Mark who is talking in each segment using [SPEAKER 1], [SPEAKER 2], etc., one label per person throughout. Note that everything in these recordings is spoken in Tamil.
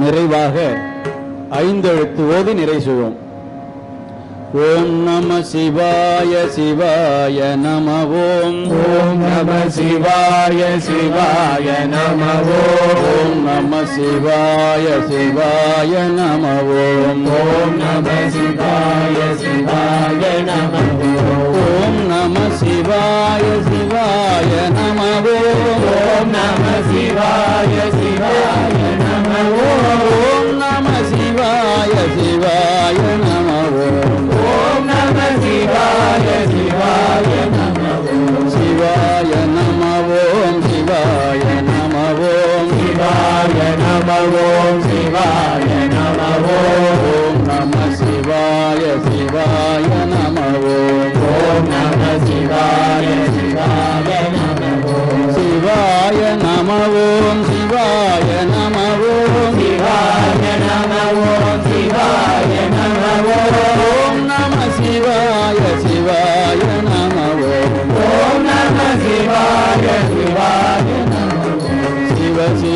[SPEAKER 1] நிறைவாக ஐந்தெழுத்து ஓதி நிறை செய்வோம் ஓம் நம சிவாய சிவாய நம ஓம்
[SPEAKER 2] ஓம் நம சிவாய சிவாய நம ஓம்
[SPEAKER 1] நம சிவாய சிவாய நம ஓம்
[SPEAKER 2] ஓம் நம சிவாய சிவாய நம
[SPEAKER 1] ஓம் நம சிவாய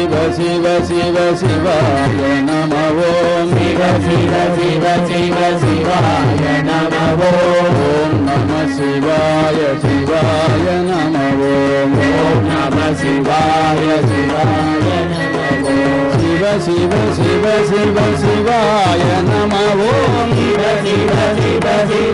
[SPEAKER 1] शिव शिव शिव शिवाय नमो शिव
[SPEAKER 2] शिव शिव शिव शिवाय नमो
[SPEAKER 1] नम शिवाय शिवाय नमो
[SPEAKER 2] नम शिवाय शिवाय शिव
[SPEAKER 1] शिव शिव शिव शिवाय नमो Shiv
[SPEAKER 2] Shiv Shiv Shiv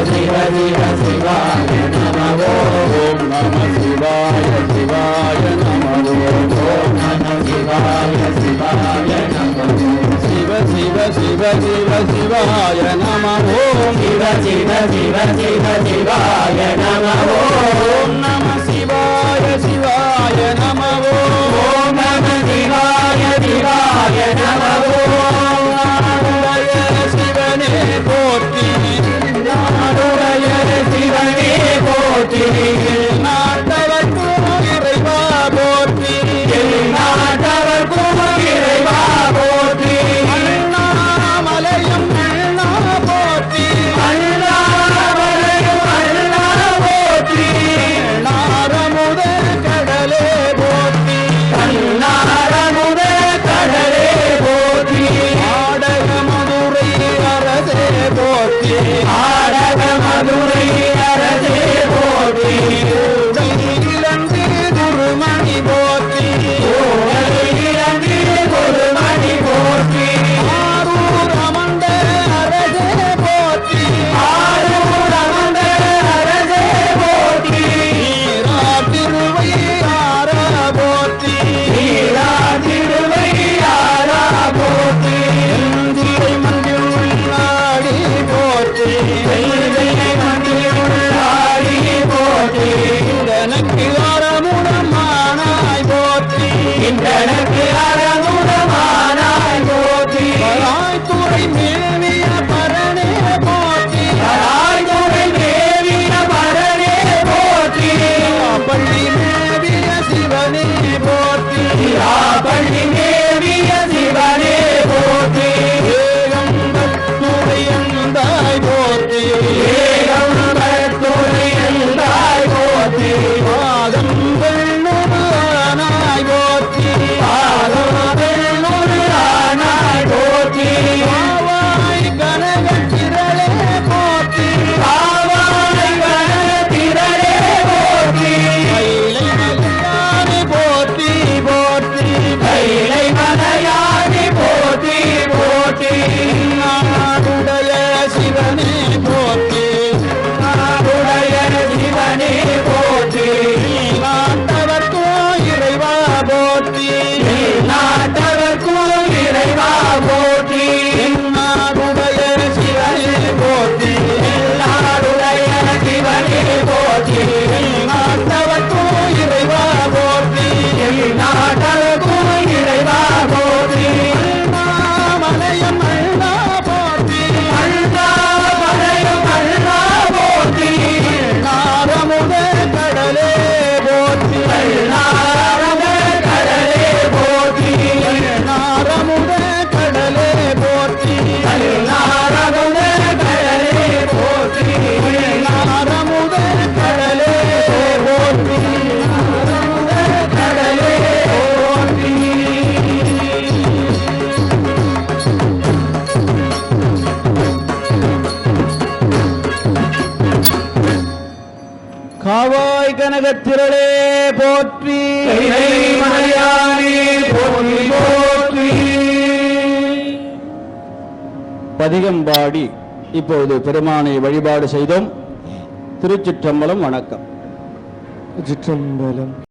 [SPEAKER 2] Shiva Shiva Shiva Shiva Namah
[SPEAKER 1] Om Shiva Shiva Shiva Namah Om Shiva
[SPEAKER 2] Shiva
[SPEAKER 1] Shiva Shiva Shiva Shiva Namah Om Namah Om
[SPEAKER 2] Shiva Shiva Shiva Shiva Shiva Shiva Namah Om Shiva Shiva Shiva Shiva Shiva Shiva Namah Om Shiva Shiva Shiva Shiva Shiva Shiva Namah Om Shiva Shiva Shiva बड़ी में
[SPEAKER 1] கனகத்திரளே போற்றி.
[SPEAKER 2] போற்றி போற்றி
[SPEAKER 1] பதிகம்பாடி இப்போது பெருமானை வழிபாடு செய்தோம். திருச்சிற்றம்பலம் வணக்கம்.
[SPEAKER 3] சிற்றம்பலம்